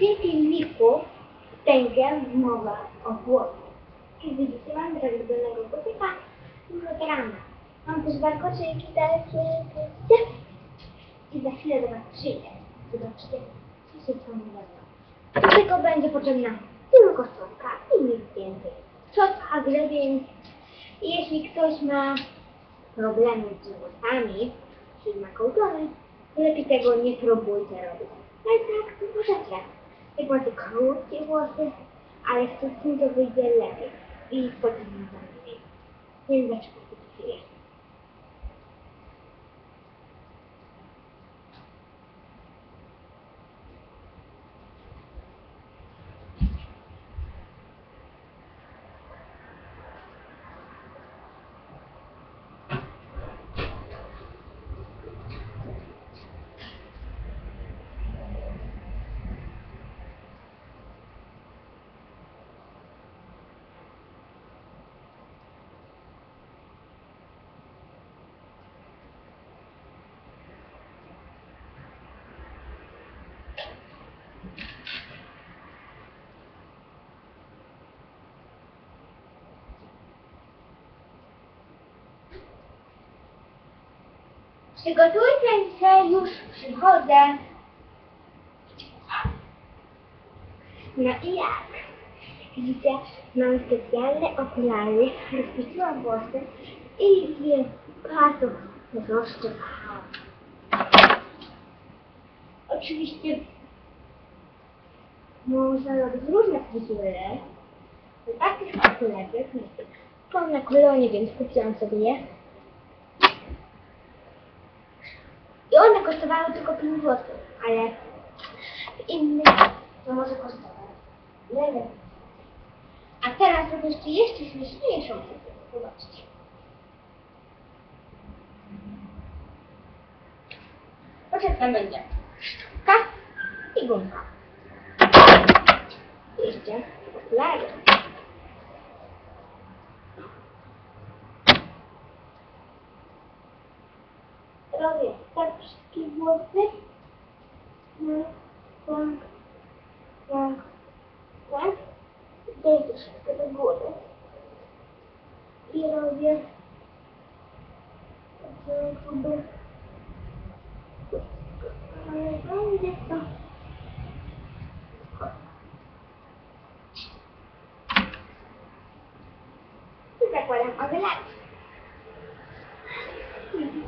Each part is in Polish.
tym filmiku będzie mowa o włosach. Jak widzicie, mam zrobionego butyka i programa. Mam też warkoczyki takie, widzicie? I za chwilę do Was przyjdę. Zobaczcie, co się tam robią. Do tego będzie potrzebna tylko soka i nic więcej. Soka, grzebień. I jeśli ktoś ma problemy z włosami, czyli ma kołtony, to lepiej tego nie próbujcie robić. No i tak, It was a cold, it was the I acceptance of the year 11, we put in the Sunday. Then that's Przygotujcie się, już przychodzę. No i jak? Widzicie, mam specjalne okulary, rozpuściłam włosy i je bardzo rozszczepałam. Oczywiście można robić różne fryzury. Do takich okularów, na kolonie, więc kupiłam sobie je. I one kosztowały tylko 5 zł, ale w innych to może kosztować wiele. A teraz robię jeszcze jeszcze śmieszniejszą rzecz. Zobaczcie. Potrzebna będzie szczotka i gumka. I Jeszcze столе. Тактические блоки. А Фланг. Фланг. Фланг. Дойдешь до года. Первый вверх. Фланг. It's like what I'm on the left.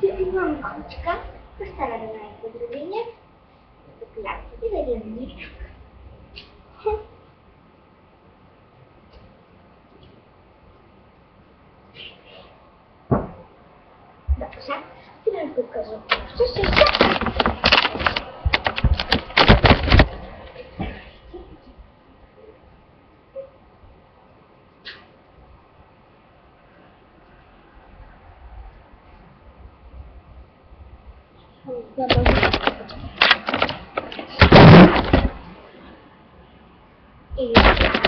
присъединявам кончика, поставяме на поздравление, запиляваме и дадем ничка. Да, сега ще ви покажа. Ще ще ще. Thank you.